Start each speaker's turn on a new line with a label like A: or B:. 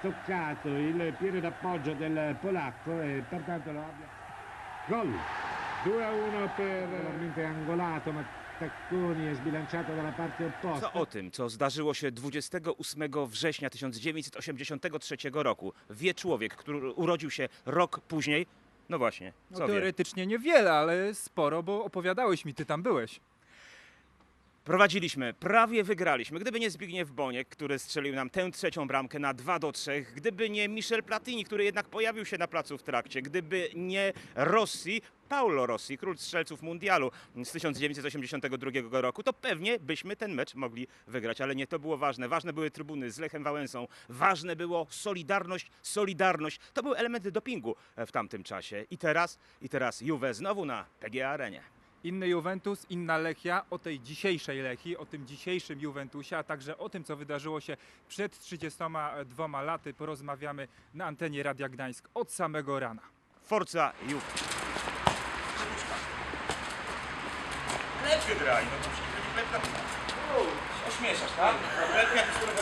A: toccato il piede d'appoggio del polacco e pertanto lo abbia... Gol! 2 a 1 per veramente angolato, ma Tacconi è sbilanciato dalla parte opposta.
B: Co o tym, co zdarzyło się 28 września 1983 roku, wie człowiek, który urodził się rok później? No właśnie,
C: No,
B: co wie?
C: teoretycznie niewiele, ale sporo, bo opowiadałeś mi, ty tam byłeś.
B: Prowadziliśmy, prawie wygraliśmy. Gdyby nie Zbigniew Boniek, który strzelił nam tę trzecią bramkę na 2 do 3, gdyby nie Michel Platini, który jednak pojawił się na placu w trakcie, gdyby nie Rossi, Paulo Rossi, król strzelców mundialu z 1982 roku, to pewnie byśmy ten mecz mogli wygrać, ale nie to było ważne. Ważne były trybuny z Lechem Wałęsą, ważne było solidarność, solidarność. To były elementy dopingu w tamtym czasie. I teraz, i teraz Juve znowu na PGA Arenie.
C: Inny Juventus, inna Lechia, o tej dzisiejszej Lechii, o tym dzisiejszym Juventusie, a także o tym, co wydarzyło się przed 32 laty, porozmawiamy na antenie Radia Gdańsk od samego rana.
B: Forza Juve. Lepiej graj, no to przecież Ośmieszasz, tak? Lepiej jak z którego